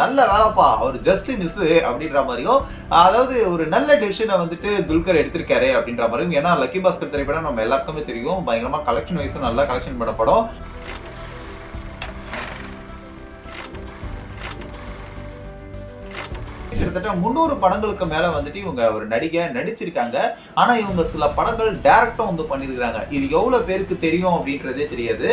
நல்ல வேலைப்பா அவர் just miss அப்படின்ற மாதிரியும் அதாவது ஒரு நல்ல டெசிஷனை வந்துட்டு துல்கர் எடுத்திருக்காரு அப்படின்ற மாதிரியும் ஏன்னா லக்கி பாஸ்கர் திரைப்படம் நம்ம எல்லாருக்குமே தெரியும். பயங்கரமா கலெக்ஷன் வைஸும் நல்லா கலெக்ஷன் பண்ண படம். கிட்டத்தட்ட முந்நூறு படங்களுக்கு மேல வந்துட்டு இவங்க ஒரு நடிகை நடிச்சிருக்காங்க. ஆனா இவங்க சில படங்கள் டைரக்டா வந்து பண்ணிருக்காங்க இது எவ்வளவு பேருக்கு தெரியும் அப்படின்றதே தெரியாது.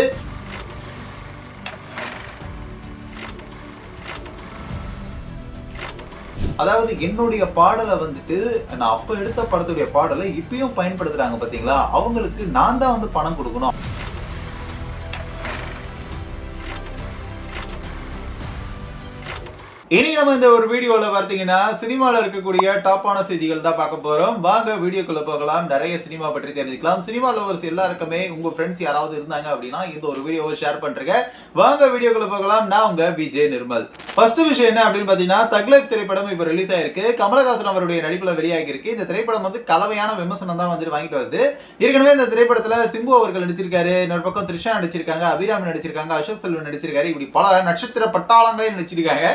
அதாவது என்னுடைய பாடலை வந்துட்டு நான் அப்ப எடுத்த படத்துடைய பாடலை இப்பயும் பயன்படுத்துறாங்க பாத்தீங்களா? அவங்களுக்கு நான் தான் வந்து பணம் கொடுக்கணும். இனி நம்ம இந்த ஒரு வீடியோவில் பார்த்தீங்கன்னா சினிமாவில் இருக்கக்கூடிய டாப்பான செய்திகள் தான் பார்க்க போகிறோம் வாங்க வீடியோக்குள்ளே போகலாம். நிறைய சினிமா பற்றி தெரிஞ்சுக்கலாம். சினிமா லவர்ஸ் எல்லாருக்குமே உங்க ஃப்ரெண்ட்ஸ் யாராவது இருந்தாங்க அப்படின்னா இந்த ஒரு வீடியோவை ஷேர் பண்ணுறங்க வாங்க வீடியோக்குள்ளே போகலாம். நான் உங்கள் விஜய் நிர்மல். ஃபர்ஸ்ட் விஷயம் என்ன அப்படின்னு பார்த்தீங்கன்னா தக்லைஃப் திரைப்படம் இப்போ ரிலீஸ் ஆயிருக்கு. கமலஹாசன் அவருடைய நடிப்பில் வெளியாகிருக்கு இந்த திரைப்படம் வந்து கலவையான விமர்சனம் தான் வந்துட்டு வாங்கிட்டு வருது. ஏற்கனவே இந்த திரைப்படத்தில் சிம்பு அவர்கள் நடிச்சிருக்காரு. இன்னொரு பக்கம் த்ரிஷா நடிச்சிருக்காங்க. அபிராமி நடிச்சிருக்காங்க. அசோக் செல்வன் நடிச்சிருக்காரு. இப்படி பல நட்சத்திர பட்டாளங்களே நடிச்சிருக்காங்க.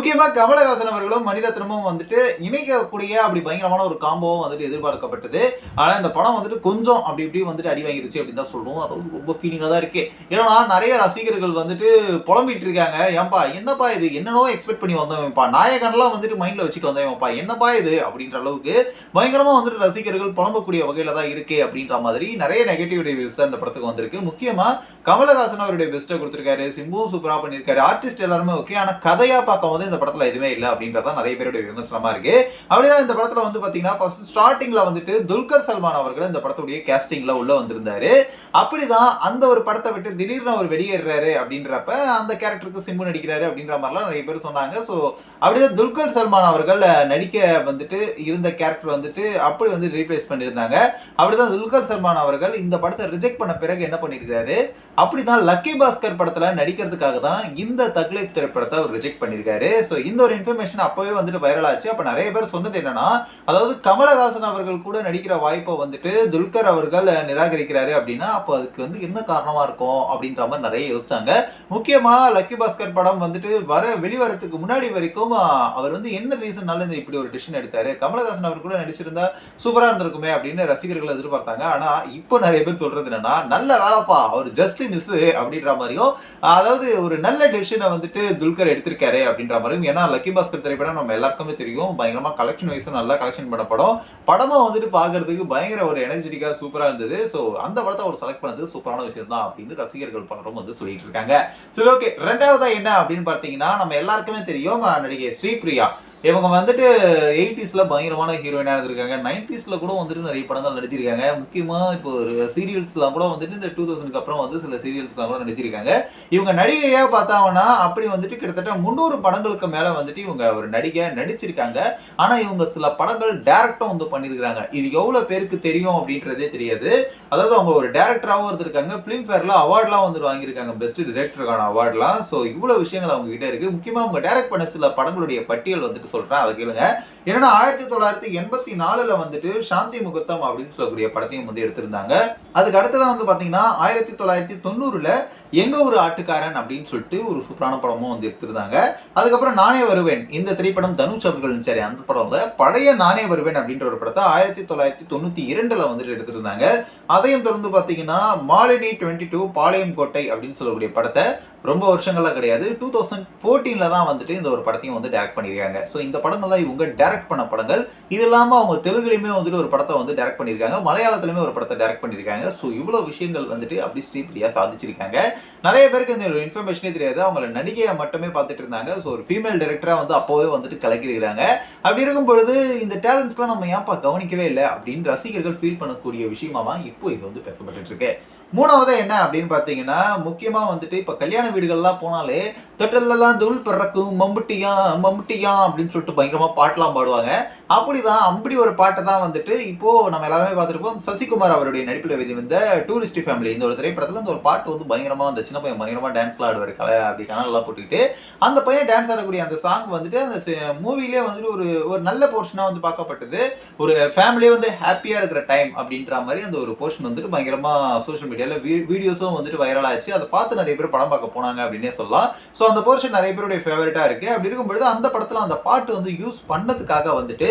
முக்கியமாக கமலஹாசன் அவர்களும் மணிரத்னமும் வந்துட்டு இணைக்கக்கூடிய அப்படி பயங்கரமான ஒரு காம்போவும் வந்துட்டு எதிர்பார்க்கப்பட்டது. ஆனால் இந்த படம் வந்துட்டு கொஞ்சம் அப்படி இப்படி வந்துட்டு அடி வாங்கிருச்சு அப்படின்னு தான் சொல்லுவோம் அது வந்து ரொம்ப ஃபீலிங்காக தான் இருக்கு. ஏன்னா நிறைய ரசிகர்கள் வந்துட்டு புலம்பிட்டு இருக்காங்க. ஏன்பா என்னப்பா இது? என்னனோ எக்ஸ்பெக்ட் பண்ணி வந்தவன்ப்பா. நாயகன்லாம் வந்துட்டு மைண்டில் வச்சுட்டு வந்தவன்ப்பா. என்னப்பா இது? அப்படின்ற அளவுக்கு பயங்கரமாக வந்துட்டு ரசிகர்கள் புலம்பக்கூடிய வகையில் தான் இருக்கு அப்படின்ற மாதிரி நிறைய நெகட்டிவ் ரிவ்யூஸ் அந்த படத்துக்கு வந்திருக்கு. முக்கியமாக கமலஹாசன் அவருடைய பெஸ்ட்டை கொடுத்துருக்காரு. சிம்புவும் சூப்பராக பண்ணியிருக்காரு. ஆர்டிஸ்ட் எல்லாருமே ஓகே ஆனால் கதையாக பார்க்கும்போது இந்த படத்துல எதுவுமே இல்லை அப்படின்றதான் நிறைய பேருடைய விமர்சனமா இருக்கு. அப்படிதான் இந்த படத்துல வந்து பாத்தீங்கன்னா ஃபர்ஸ்ட் ஸ்டார்டிங்ல வந்துட்டு துல்கர் சல்மான் அவர்கள் இந்த படத்துடைய கேஸ்டிங்ல உள்ள வந்திருந்தாரு. அப்படிதான் அந்த ஒரு படத்தை விட்டு திடீர்னு அவர் வெளியேறாரு அப்படின்றப்ப அந்த கேரக்டருக்கு சிம்பு நடிக்கிறாரு அப்படின்ற மாதிரிலாம் நிறைய பேர் சொன்னாங்க. ஸோ அப்படிதான் துல்கர் சல்மான் அவர்கள் நடிக்க வந்துட்டு இருந்த கேரக்டர் வந்துட்டு அப்படி வந்து ரீப்ளேஸ் பண்ணியிருந்தாங்க. அப்படிதான் துல்கர் சல்மான் அவர்கள் இந்த படத்தை ரிஜெக்ட் பண்ண பிறகு என்ன பண்ணியிருக்காரு? அப்படிதான் லக்கி பாஸ்கர் படத்துல நடிக்கிறதுக்காக தான் இந்த தக்லீஃப் திரைப்படத்தை அவர் ரிஜெக்ட் பண்ணியிருக்காரு. ஸோ இந்த ஒரு இன்ஃபர்மேஷன் அப்போவே வந்துட்டு வைரல் ஆச்சு. அப்போ நிறைய பேர் சொன்னது என்னன்னா அதாவது கமலஹாசன் அவர்கள் கூட நடிக்கிற வாய்ப்பை வந்துட்டு துல்கர் அவர்கள் நிராகரிக்கிறாரு அப்படின்னா அப்போ அதுக்கு வந்து என்ன காரணமாக இருக்கும் அப்படின்ற மாதிரி நிறைய யோசிச்சாங்க. முக்கியமாக லக்கி பாஸ்கர் படம் வந்துட்டு வர வெளிவரத்துக்கு முன்னாடி வரைக்கும் அவர் வந்து என்ன ரீசன்னால இந்த இப்படி ஒரு டிசிஷன் எடுத்தாரு? கமலஹாசன் அவர் கூட நடிச்சிருந்தா சூப்பராக இருந்திருக்குமே அப்படின்னு ரசிகர்கள் எதிர்பார்த்தாங்க. ஆனால் இப்போ நிறைய பேர் சொல்றது என்னன்னா நல்ல வேலைப்பா அவர் ஜஸ்ட் மிஸ் அப்படின்ற மாதிரியும் அதாவது ஒரு நல்ல டெசிஷனை வந்துட்டு துல்கர் எடுத்திருக்காரு அப்படின்ற மாதிரி வரும். ஏன்னா லக்கி பாஸ்கர் திரைப்படம் நம்ம எல்லாருக்குமே தெரியும். பயங்கரமாக கலெக்ஷன் வைஸும் நல்லா கலெக்ஷன் பண்ண படம். படமாக வந்துட்டு பார்க்கறதுக்கு பயங்கர ஒரு எனர்ஜெட்டிக்காக சூப்பராக இருந்தது. ஸோ அந்த படத்தை அவர் செலக்ட் பண்ணது சூப்பரான விஷயம் தான் அப்படின்னு ரசிகர்கள் பலரும் வந்து சொல்லிட்டு இருக்காங்க. சரி ஓகே ரெண்டாவதாக என்ன அப்படின்னு பார்த்தீங்கன்னா நம்ம எல்லாருக்குமே தெரியும் நடிகை ஸ்ரீபிரியா இவங்க வந்துட்டு எயிட்டிஸில் பயங்கரமான ஹீரோயினாக இருந்திருக்காங்க. நைன்டிஸில் கூட வந்துட்டு நிறைய படங்கள் நடிச்சிருக்காங்க. முக்கியமாக இப்போ ஒரு சீரியல்ஸ்லாம் கூட வந்துட்டு இந்த டூ தௌசண்ட்க்கு அப்புறம் வந்து சில சீரியல்ஸ்லாம் கூட நடிச்சிருக்காங்க. இவங்க நடிகையாக பார்த்தாங்கன்னா அப்படி வந்துட்டு கிட்டத்தட்ட முந்நூறு படங்களுக்கு மேலே வந்துட்டு இவங்க ஒரு நடிகை நடிச்சிருக்காங்க. ஆனால் இவங்க சில படங்கள் டேரக்டாக வந்து பண்ணியிருக்காங்க இது எவ்வளோ பேருக்கு தெரியும் அப்படின்றதே தெரியாது. அதாவது அவங்க ஒரு டேரக்டராகவும் இருந்திருக்காங்க. ஃபிலிம்ஃபேரில் அவார்ட்லாம் வந்து வாங்கியிருக்காங்க. பெஸ்ட் டிரெக்டருக்கான அவார்ட்லாம் ஸோ இவ்வளோ விஷயங்கள் அவங்க கிட்டே இருக்குது முக்கியமாக அவங்க டேரக்ட் பண்ண சில படங்களுடைய பட்டியல் வந்துட்டு சொல்றேன் அதை கேளுங்க. என்னன்னா ஆயிரத்தி தொள்ளாயிரத்தி எண்பத்தி நாலுல வந்துட்டு சாந்தி முகூர்த்தம் அப்படின்னு சொல்லக்கூடிய படத்தையும் வந்து எடுத்திருந்தாங்க. அதுக்கு அடுத்ததான் வந்து பாத்தீங்கன்னா ஆயிரத்தி தொள்ளாயிரத்தி தொண்ணூறுல எங்கள் ஒரு ஆட்டுக்காரன் அப்படின்னு சொல்லிட்டு ஒரு சூப்பரான படமும் வந்து எடுத்திருந்தாங்க. அதுக்கப்புறம் நானே வருவேன். இந்த திரைப்படம் தனுஷ் அவர்கள் சரி. அந்த படம்ல பழைய நானே வருவேன் அப்படின்ற ஒரு படத்தை ஆயிரத்தி தொள்ளாயிரத்தி தொண்ணூற்றி இரண்டில் வந்துட்டு எடுத்திருந்தாங்க. அதையும் தொடர்ந்து பார்த்தீங்கன்னா மாலினி டுவெண்ட்டி டூ பாளையம் கோட்டை அப்படின்னு சொல்லக்கூடிய படத்தை ரொம்ப வருஷங்கள்லாம் கிடையாது. டூ தௌசண்ட் ஃபோர்டீனில் தான் வந்துட்டு இந்த ஒரு படத்தையும் வந்து டேரக்ட் பண்ணியிருக்காங்க. ஸோ இந்த படங்கள்லாம் இவங்க டேரக்ட் பண்ண படங்கள். இது இல்லாமல் அவங்க தெலுங்குலையுமே வந்துட்டு ஒரு படத்தை வந்து டேரக்ட் பண்ணியிருக்காங்க. மலையாளத்துலையுமே ஒரு படத்தை டேரக்ட் பண்ணியிருக்காங்க. ஸோ இவ்வளோ விஷயங்கள் வந்துட்டு அப்படி ஸ்ரீபிரியா சாதிச்சிருக்காங்க. நிறைய பேருக்கு இந்த இன்ஃபர்மேஷனே தெரியாது. அவங்கள நடிகையை மட்டுமே பார்த்துட்டு இருந்தாங்க. ஸோ ஒரு ஃபீமேல் டைரக்டரா வந்து அப்போவே வந்துட்டு கலக்கிருக்கிறாங்க அப்படி இருக்கும் பொழுது இந்த டேலண்ட்ஸ்லாம் நம்ம ஏன்ப்பா கவனிக்கவே இல்லை? அப்படின்னு ரசிகர்கள் ஃபீல் பண்ணக்கூடிய விஷயமா தான் இப்போ இது வந்து பேசப்பட்டு இருக்கு. மூணாவது என்ன அப்படின்னு பார்த்தீங்கன்னா முக்கியமாக வந்துட்டு இப்போ கல்யாண வீடுகள்லாம் போனாலே தொட்டல்லாம் தூள் பிறக்கும் மம்புட்டியா மம்புட்டியா அப்படின்னு சொல்லிட்டு பயங்கரமாக பாட்டெலாம் பாடுவாங்க. அப்படிதான் அப்படி ஒரு பாட்டை தான் வந்துட்டு இப்போது நம்ம எல்லாருமே பார்த்துருப்போம். சசிகுமார் அவருடைய நடிப்பில் வெளிவந்த டூரிஸ்ட் ஃபேமிலி இந்த ஒரு திரைப்படத்தில் அந்த ஒரு பாட்டு வந்து பயங்கரமாக அந்த சின்ன பையன் பயங்கரமாக டான்ஸ்லாம் ஆடுவார். கலை அப்படி கனல்லாம் போட்டுக்கிட்டு அந்த பையன் டான்ஸ் ஆடக்கூடிய அந்த சாங் வந்துட்டு அந்த மூவிலே வந்துட்டு ஒரு ஒரு நல்ல போர்ஷனாக வந்து பார்க்கப்பட்டது. ஒரு ஃபேமிலியே வந்து ஹாப்பியாக இருக்கிற டைம் அப்படின்ற மாதிரி அந்த ஒரு போர்ஷன் வந்துட்டு பயங்கரமாக சோஷியல் மீடியா மீடியால வீடியோஸும் வந்துட்டு வைரல் ஆச்சு. அதை பார்த்து நிறைய பேர் படம் பார்க்க போனாங்க அப்படின்னே சொல்லலாம். ஸோ அந்த போர்ஷன் நிறைய பேருடைய ஃபேவரட்டா இருக்கு. அப்படி இருக்கும்பொழுது அந்த படத்துல அந்த பாட்டு வந்து யூஸ் பண்ணதுக்காக வந்துட்டு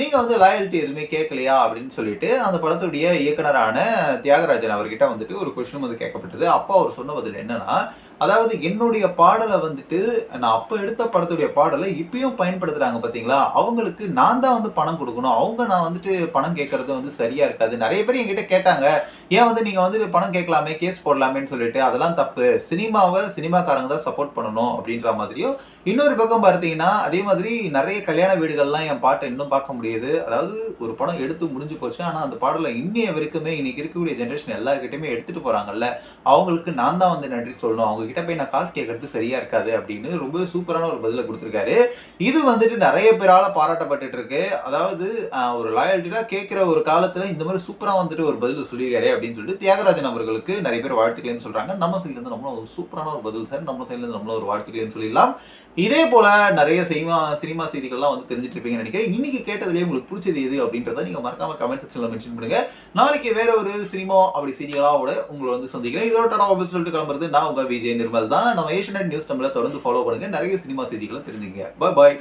நீங்கள் நீங்க வந்து லாயல்ட்டி எதுவுமே கேட்கலையா அப்படின்னு சொல்லிட்டு அந்த படத்துடைய இயக்குனரான தியாகராஜன் அவர்கிட்ட வந்துட்டு ஒரு கொஸ்டின் வந்து கேட்கப்பட்டது. அப்பா அவர் சொன்ன பதில் என்னன்னா அதாவது என்னுடைய பாடலை வந்துட்டு நான் அப்போ எடுத்த படத்துடைய பாடலை இப்பயும் பயன்படுத்துகிறாங்க பார்த்தீங்களா அவங்களுக்கு நான் தான் வந்து பணம் கொடுக்கணும். அவங்க நான் வந்துட்டு பணம் கேட்கறது வந்து சரியா இருக்காது. நிறைய பேர் என்கிட்ட கேட்டாங்க ஏன் வந்து நீங்கள் வந்து பணம் கேட்கலாமே கேஸ் போடலாமேன்னு சொல்லிட்டு அதெல்லாம் தப்பு. சினிமாவை சினிமாக்காரங்க தான் சப்போர்ட் பண்ணணும் அப்படின்ற மாதிரியும். இன்னொரு பக்கம் பார்த்தீங்கன்னா அதே மாதிரி நிறைய கல்யாண வீடுகள்லாம் என் பாட்டை இன்னும் பார்க்க முடியுது. அதாவது ஒரு படம் எடுத்து முடிஞ்சு போச்சு ஆனால் அந்த பாடலை இன்னைய வரைக்குமே இன்னைக்கு இருக்கக்கூடிய ஜென்ரேஷன் எல்லாருக்கிட்டையுமே எடுத்துகிட்டு போகிறாங்கல்ல அவங்களுக்கு நான் தான் வந்து நன்றி சொல்லணும். அவங்க உங்ககிட்ட போய் நான் காசு கேட்கறது சரியா இருக்காது அப்படின்னு ரொம்ப சூப்பரான ஒரு பதிலை கொடுத்துருக்காரு. இது வந்துட்டு நிறைய பேரால பாராட்டப்பட்டு இருக்கு. அதாவது ஒரு லாயல்ட்டியா கேட்கிற ஒரு காலத்துல இந்த மாதிரி சூப்பரா வந்துட்டு ஒரு பதில் சொல்லியிருக்காரு அப்படின்னு சொல்லிட்டு தியாகராஜன் அவர்களுக்கு நிறைய பேர் வாழ்த்துக்களையும் சொல்றாங்க. நம்ம சைட்ல இருந்து நம்மளும் ஒரு சூப்பரான ஒரு பதில் சார். நம்ம சைட்ல இருந்து நம்மளும் ஒரு வாழ்த்துக்களையும் சொல்லிடலாம். இதே போல நிறைய சினிமா சினிமா செய்திகள்லாம் வந்து தெரிஞ்சுட்டு இருப்பீங்கன்னு நினைக்கிறேன். இன்னைக்கு கேட்டதுலேயே உங்களுக்கு பிடிச்சது எது அப்படின்றத நீங்க மறக்காம கமெண்ட் செக்ஷன்ல மென்ஷன் பண்ணுங்க. நாளைக்கு வேற ஒரு சினிமா அப்படி செய்திகளாவோட உங்களை வந்து சந்திக்கிறேன். இதோட டாடா அப்படின்னு சொல்லிட்டு கிளம்புறது நான் உங்க விஜய் நிர்மல் தான். நம்ம ஏஷியன் நியூஸ் நம்மள தொடர்ந்து ஃபாலோ பண்ணுங்க. நிறைய சினிமா செய்திகளை தெரிஞ்சுங்க பாய் பாய்